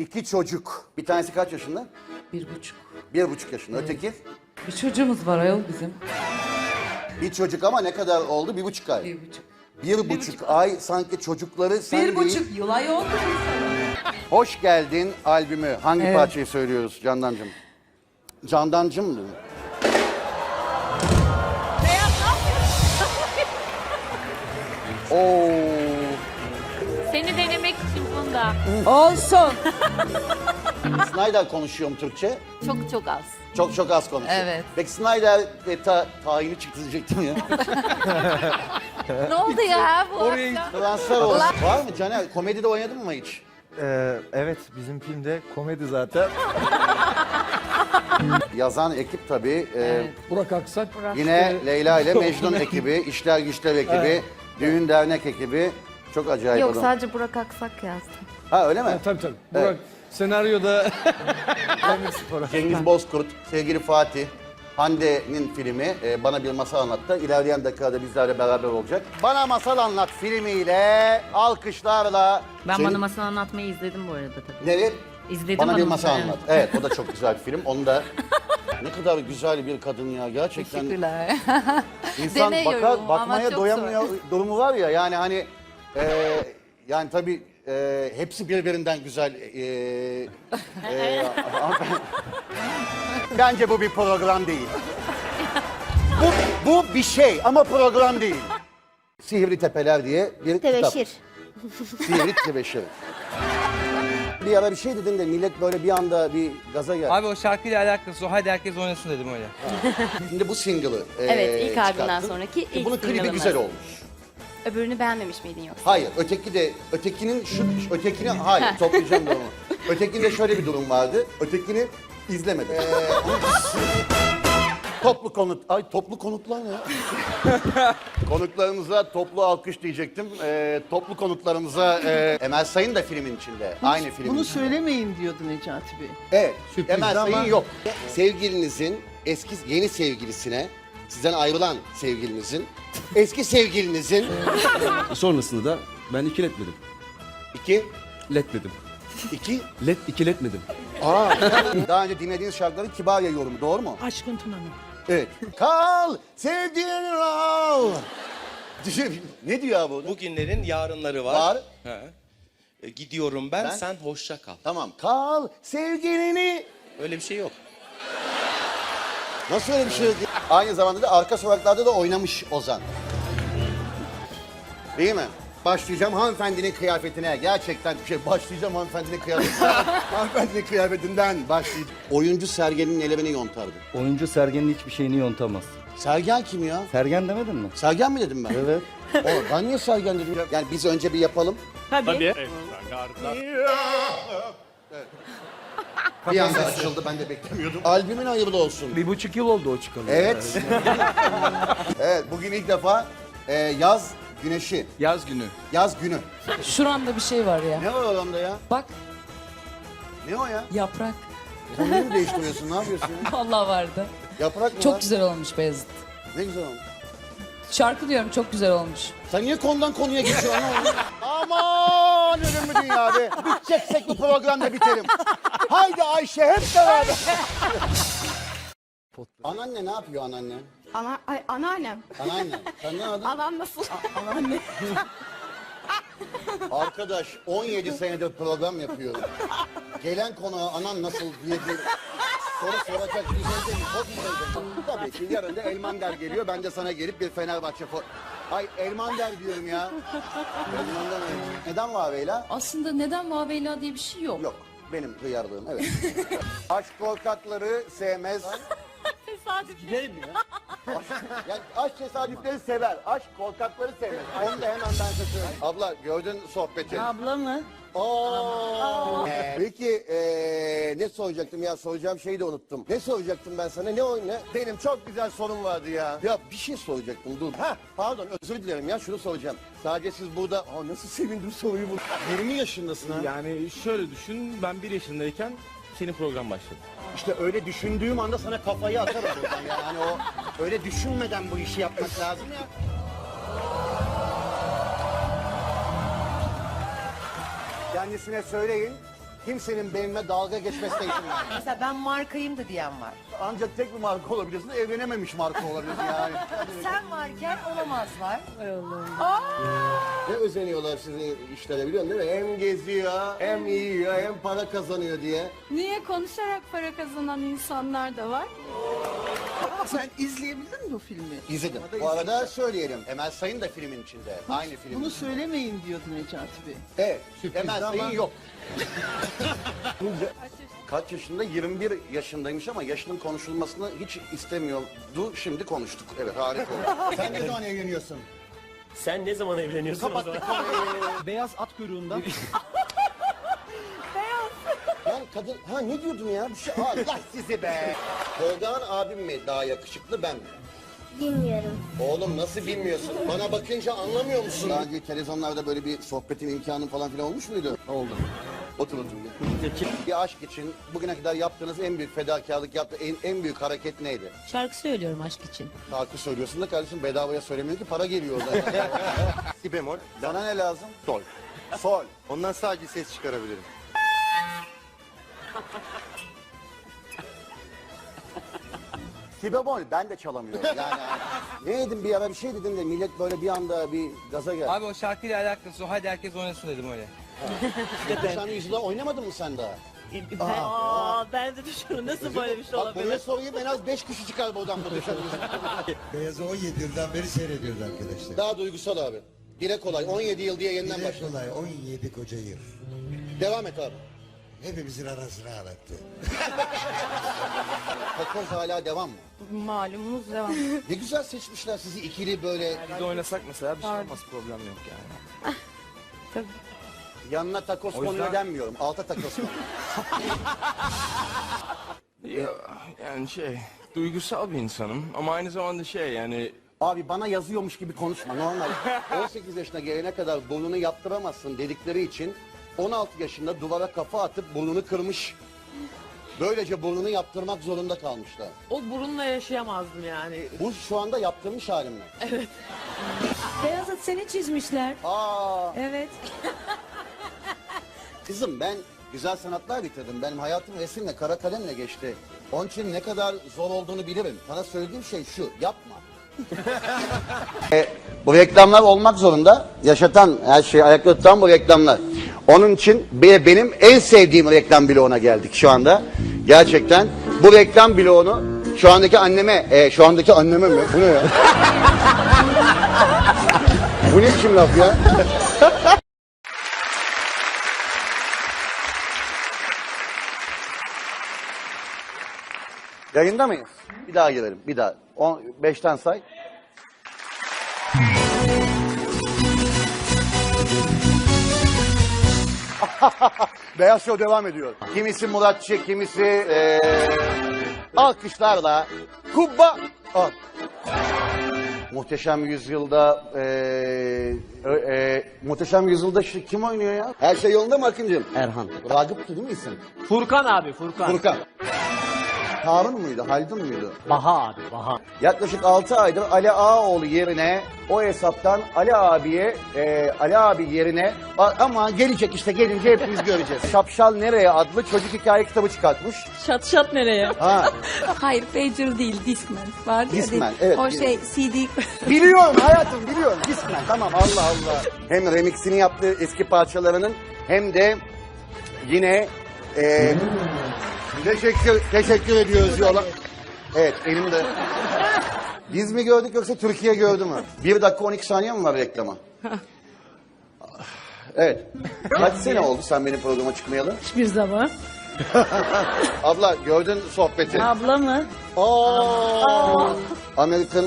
İki çocuk. Bir tanesi kaç yaşında? Bir buçuk. Bir buçuk yaşında. Öteki? Bir çocuğumuz var ayol bizim. Bir çocuk ama ne kadar oldu? Bir buçuk ay. Bir buçuk. Bir, buçuk, ay sanki çocukları sen Bir değil. buçuk yıl ayol. Hoş geldin albümü. Hangi Evet. parçayı söylüyoruz Candancım? Candancım mı? Oo. Seni denemek bunda. Olsun. Snyder konuşuyor mu Türkçe? Çok çok az. Çok çok az konuşuyor. Evet. Peki Snyder ve ta, tayini çıktı diyecektim ya. ne oldu ya bu akşam? Transfer olsun. Var mı Caner? Komedide oynadın mı hiç? Ee, evet bizim filmde komedi zaten. Yazan ekip tabii. e, Burak Aksak. Yine Leyla ile Mecnun ekibi, İşler Güçler ekibi, Düğün Dernek ekibi. Çok acayip Yok adam. sadece Burak Aksak yazdım. Ha öyle mi? Ha, tabii tabii. Burak senaryoda Cengiz Bozkurt, sevgili Fatih, Hande'nin filmi e, Bana Bir Masal Anlat'ta ilerleyen dakikada bizlerle beraber olacak. Bana Masal Anlat filmiyle alkışlarla... Ben Senin- bana masal anlatmayı izledim bu arada tabii. Nereye? İzledim Bana bir Bana masal anlat. evet. O da çok güzel bir film. Onu da ne kadar güzel bir kadın ya gerçekten. Teşekkürler. İnsan bakar, ama bakmaya çok doyamıyor durumu var ya yani hani e, yani tabii e, hepsi birbirinden güzel. E, e, Bence bu bir program değil. Bu, bu bir şey ama program değil. Sihirli Tepeler diye bir Tebeşir. kitap. Sihirli Tebeşir. Bir ara bir şey dedin de millet böyle bir anda bir gaza geldi. Abi o şarkıyla alakası o. Hadi herkes oynasın dedim öyle. Şimdi bu single'ı e, Evet, ilk albümden çıkarttın. sonraki ilk Bunun klibi single'ımız. güzel olmuş. Öbürünü beğenmemiş miydin yoksa? Hayır, öteki de, ötekinin şu, ötekini, hayır toplayacağım durumu. Ötekinde şöyle bir durum vardı, ötekini izlemedim. Ee, toplu konut, ay toplu konutlar ne ya? Konuklarımıza toplu alkış diyecektim. Ee, toplu konuklarımıza e, Emel Sayın da filmin içinde, aynı filmin Bunu içinde. söylemeyin diyordu Necati Bey. Evet, Sürpriz Emel Sayın ama- yok. Sevgilinizin eski yeni sevgilisine, sizden ayrılan sevgilinizin, eski sevgilinizin Sonrasında da ben ikiletmedim. iki, Letmedim. iki Let ikiletmedim. Aa, daha önce dinlediğiniz şarkıların Kibarya yorumu doğru mu? Aşkın Tuna'nın. Evet. Kal sevdiğin ol. ne diyor abi bu? Bugünlerin yarınları var. Var. He. E, Gidiyorum ben, Ben? sen hoşça kal. Tamam. Kal sevgilini. Öyle bir şey yok. Nasıl öyle bir şey? Aynı zamanda da arka sokaklarda da oynamış Ozan. Değil mi? Başlayacağım hanımefendinin kıyafetine. Gerçekten bir şey. Başlayacağım hanımefendinin kıyafetine. hanımefendinin kıyafetinden başlayacağım. Oyuncu Sergen'in elevini yontardı. Oyuncu Sergen'in hiçbir şeyini yontamaz. Sergen kim ya? Sergen demedin mi? Sergen mi dedim ben? Evet. O, ben niye Sergen dedim? Yani biz önce bir yapalım. Tabii. Bir anda açıldı ben de beklemiyordum. Albümün hayırlı olsun. Bir buçuk yıl oldu o çıkalı. Evet. evet bugün ilk defa e, yaz güneşi, Yaz günü. yaz günü. Şuramda bir şey var ya. Ne var oranda ya? Bak Ne o ya? yaprak. Konuyu mu değiştiriyorsun? Ne yapıyorsun ya? Allah vardı. Yaprak mı Çok var? güzel olmuş Beyazıt. Ne güzel olmuş. Şarkı diyorum çok güzel olmuş. Sen niye konudan konuya geçiyorsun? oğlum? Aman ölüm mü dünya be? Biteceksek bu programda biterim. Haydi Ayşe hep beraber. Anneanne ne yapıyor anneanne? Ana, ay, anneannem. Anneanne. Sen ne adın? Anam nasıl? Arkadaş 17 senedir program yapıyorum. Gelen konuğa anan nasıl diye bir soru soracak bir şey değil. Çok güzel. Tabii ki yarın da Elmander geliyor. Ben de sana gelip bir Fenerbahçe fo... Ay Elmander diyorum ya. Elmander Neden Vaveyla? Aslında neden Maveyla diye bir şey yok. Yok. Benim hıyarlığım evet. Aşk korkakları sevmez. Yani aşk tesadüfleri sever. Aşk korkakları sevmez. Onu da hemen ben size söyleyeyim. Abla gördün sohbeti. Abla mı? Oo. Peki eee, ne soracaktım ya soracağım şeyi de unuttum. Ne soracaktım ben sana ne oyun ne? Benim çok güzel sorum vardı ya. Ya bir şey soracaktım dur. Ha pardon özür dilerim ya şunu soracağım. Sadece siz burada Aa, nasıl sevindim soruyu bu. 20 yaşındasın ha. Yani şöyle düşün ben bir yaşındayken senin program başladı. İşte öyle düşündüğüm anda sana kafayı atarım buradan ya. Hani o öyle düşünmeden bu işi yapmak lazım ya. Kendisine söyleyin Kimsenin benimle dalga geçmesine izin vermem. Mesela ben markayım da diyen var. Ancak tek bir marka olabilirsin, evlenememiş marka olabilirsin yani. Sen varken olamazlar. Ne özeniyorlar sizin işlere biliyor musun değil mi? Hem geziyor, hem yiyor, hem para kazanıyor diye. Niye konuşarak para kazanan insanlar da var? Sen izleyebildin mi bu filmi? İzledim. Bu arada söyleyelim, Emel Sayın da filmin içinde. Aynı film. Bunu söylemeyin diyordu Necati Bey. Evet, Emel Sayın yok. Kaç yaşında? 21 yaşındaymış ama yaşının konuşulmasını hiç istemiyordu. Şimdi konuştuk. Evet harika oldu. Sen ne zaman evleniyorsun? Sen ne zaman evleniyorsun o zaman? Beyaz at kuyruğundan. Kadın... Ha ne diyordum ya? Bir şey... Allah sizi be! Tolgağan abim mi daha yakışıklı ben mi? Bilmiyorum. Oğlum nasıl bilmiyorsun? Bana bakınca anlamıyor musun? Daha önce televizyonlarda böyle bir sohbetin imkanı falan filan olmuş muydu? Oldu. Otur otur. bir. Bir aşk için bugüne kadar yaptığınız en büyük fedakarlık, yaptığı en, en büyük hareket neydi? Şarkı söylüyorum aşk için. Şarkı söylüyorsun da kardeşim bedavaya söylemiyor ki para geliyor orada. Si bemol. Sana ne lazım? Sol. Sol. Ondan sadece ses çıkarabilirim. Si bemol ben de çalamıyorum. Yani ne dedim bir ara bir şey dedim de millet böyle bir anda bir gaza geldi. Abi o şarkıyla alakası o. Hadi herkes oynasın dedim öyle. Sen yüzüne oynamadın mı sen daha? Aa, ben de düşünüyorum nasıl böyle bir şey Bak buraya sorayım en az 5 kişi çıkar buradan bu. Beyazı 17 yıldan beri seyrediyoruz arkadaşlar. Daha duygusal abi. Dile kolay 17 yıl diye yeniden Dile başla. kolay 17 koca yıl. Devam et abi. Hepimizin arasına ağlattı. Takoz hala devam mı? Malumunuz devam. Ne güzel seçmişler sizi ikili böyle. Biz de oynasak mesela bir şey olmaz problem yok yani. Yanına takos konuyor denmiyorum. Alta takos konuyor. Yani şey, duygusal bir insanım ama aynı zamanda şey yani Abi bana yazıyormuş gibi konuşma normal. 18 yaşına gelene kadar burnunu yaptıramazsın dedikleri için 16 yaşında duvara kafa atıp burnunu kırmış. Böylece burnunu yaptırmak zorunda kalmışlar. O burunla yaşayamazdım yani. Bu şu anda yaptırmış halim mi? Beyazıt seni çizmişler. Aa, Evet. kızım ben güzel sanatlar bitirdim. Benim hayatım resimle, kara kalemle geçti. Onun için ne kadar zor olduğunu bilirim. Sana söylediğim şey şu, yapma. E, bu reklamlar olmak zorunda. Yaşatan, her şeyi ayakta tutan bu reklamlar. Onun için be- benim en sevdiğim reklam bloğuna geldik şu anda. Gerçekten bu reklam bloğunu şu andaki anneme, e, şu andaki anneme mi? Bu ne ya? bu ne biçim laf ya? Yayında mıyız? Bir daha girelim. Bir daha. 10, 5'ten say. Beyaz Show devam ediyor. Kimisi Muratçı, kimisi eee alkışlarla Kubba. Al. Muhteşem Yüzyılda eee eee Muhteşem Yüzyılda şu- kim oynuyor ya? Her şey yolunda mı Akıncığım? Erhan. Ragıp'tı değil mi isim? Furkan abi Furkan. Furkan. Harun muydu, Haldun muydu? Baha abi Baha. Yaklaşık 6 aydır Ali Ağaoğlu yerine o hesaptan Ali abiye, e, Ali abi yerine A- ama gelecek işte gelince hepimiz göreceğiz. Şapşal Nereye adlı çocuk hikaye kitabı çıkartmış. Şat şat nereye? Ha, Hayır pager değil Discman. Var ya Discman, değil. evet, O şey CD. biliyorum hayatım biliyorum. Discman tamam Allah Allah. Hem remixini yaptığı eski parçalarının hem de yine e, teşekkür teşekkür ediyoruz yola. Evet elimde. Biz mi gördük yoksa Türkiye gördü mü? 1 dakika 12 saniye mi var reklama? Evet. Kaç sene oldu sen benim programa çıkmayalı? Hiçbir zaman. Abla gördün sohbeti. Abla mı? Aa. American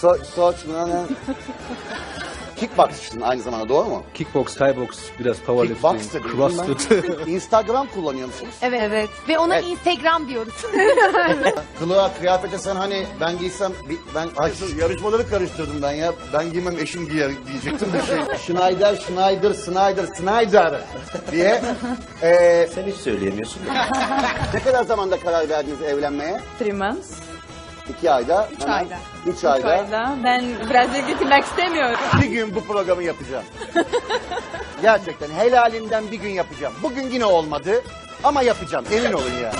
so Search Kickboxçısın aynı zamanda doğru mu? Kickbox, Thai box, biraz Kickbox powerlifting, dedim crossfit. ben. Instagram kullanıyor musunuz? Evet. evet. Ve ona Evet. Instagram diyoruz. Kılığa, kıyafete sen hani ben giysem bi- ben ay, yarışmaları karıştırdım ben ya. Ben giymem eşim giyer diyecektim bir şey. Schneider, Schneider, Schneider, Schneider diye. Ee, Sen hiç söyleyemiyorsun. ne kadar zamanda karar verdiniz evlenmeye? Three months. İki ayda. Üç ayda. Üç ayda. Ben biraz gitmek istemiyorum. Bir gün bu programı yapacağım. Gerçekten helalinden bir gün yapacağım. Bugün yine olmadı ama yapacağım emin olun ya.